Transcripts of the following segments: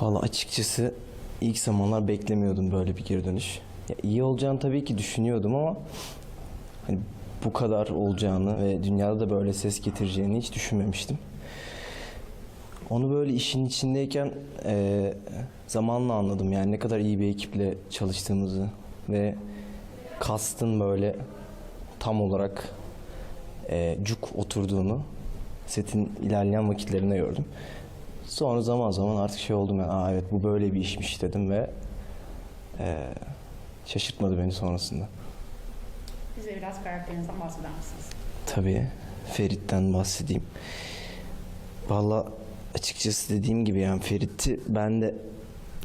Valla açıkçası ilk zamanlar beklemiyordum böyle bir geri dönüş. Ya iyi olacağını tabii ki düşünüyordum ama hani bu kadar olacağını ve dünyada da böyle ses getireceğini hiç düşünmemiştim. Onu böyle işin içindeyken eee, zamanla anladım yani ne kadar iyi bir ekiple çalıştığımızı ve kastın böyle tam olarak eee, cuk oturduğunu setin ilerleyen vakitlerinde gördüm. Sonra zaman zaman artık şey oldum ya, Aa, evet bu böyle bir işmiş dedim ve eee, şaşırtmadı beni sonrasında. Bize biraz karakterinizden bahseder misiniz? Tabii Ferit'ten bahsedeyim. Valla açıkçası dediğim gibi yani Ferit'i ben de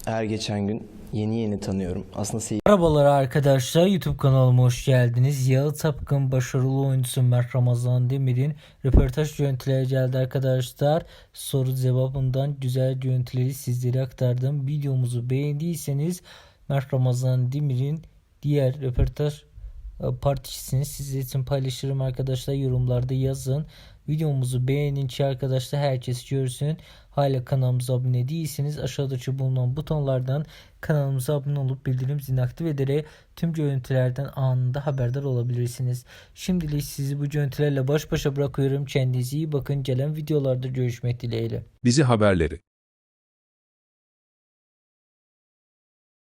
her geçen gün yeni yeni tanıyorum. Aslında seyir Merhabalar arkadaşlar YouTube kanalıma hoş geldiniz. Yağı Tapkın başarılı oyuncusu Mert Ramazan Demir'in röportaj görüntüleri geldi arkadaşlar. Soru cevabından güzel görüntüleri sizlere aktardım. Videomuzu beğendiyseniz Mert Ramazan Demir'in diğer röportaj e, partisini sizler için paylaşırım arkadaşlar. Yorumlarda yazın. Videomuzu beğenin ki arkadaşlar herkes görsün. Hala kanalımıza abone değilseniz aşağıdaki bulunan butonlardan kanalımıza abone olup bildirim zilini aktif ederek tüm görüntülerden anında haberdar olabilirsiniz. Şimdilik sizi bu görüntülerle baş başa bırakıyorum. Kendinize iyi bakın. Gelen videolarda görüşmek dileğiyle. Dizi haberleri